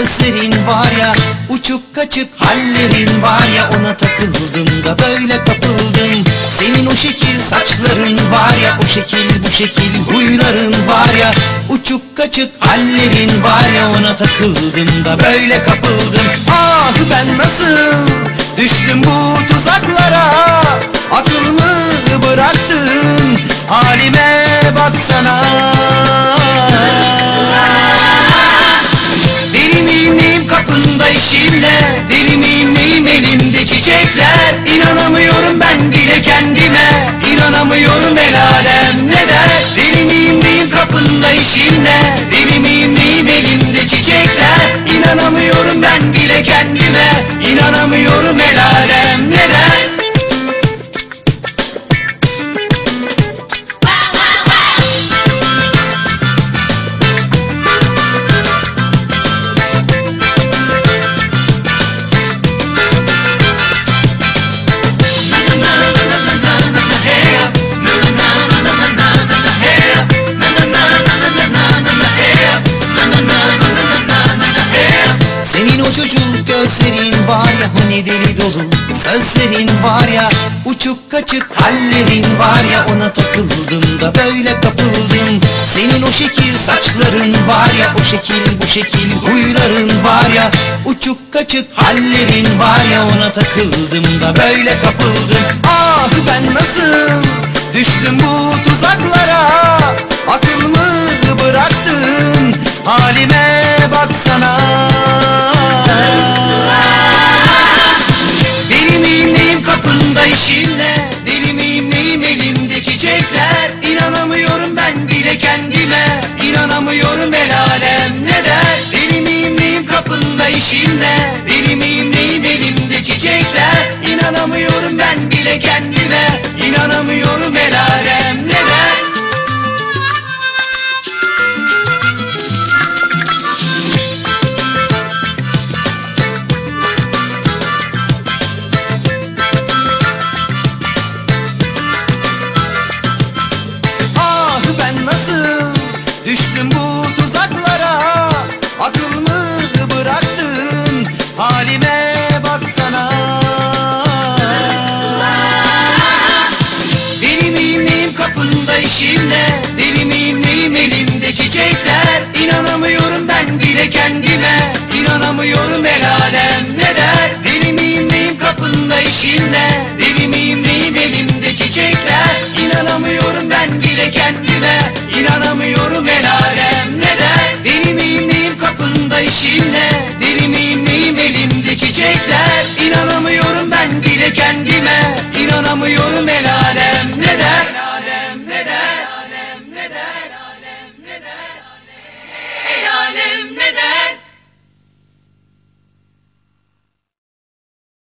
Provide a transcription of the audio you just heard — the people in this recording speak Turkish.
gözlerin var ya Uçup kaçık hallerin var ya Ona takıldım da böyle kapıldım Senin o şekil saçların var ya O şekil bu şekil huyların var ya Uçup kaçık hallerin var ya Ona takıldım da böyle kapıldım Ah ben nasıl düştüm bu tuzaklara? Uçuk kaçık hallerin var ya Ona takıldım da böyle kapıldım. Senin o şekil saçların var ya O şekil bu şekil huyların var ya. Uçuk kaçık hallerin var ya Ona takıldım da böyle kapıldım. Ah ben nasıl düştüm bu tuzaklara? Akıl mı el alem ne der? Deli miyim neyim kapında işimle Deli miyim neyim elimde çiçekler? İnanamıyorum ben bile kendime. İnanamıyorum el alem. ne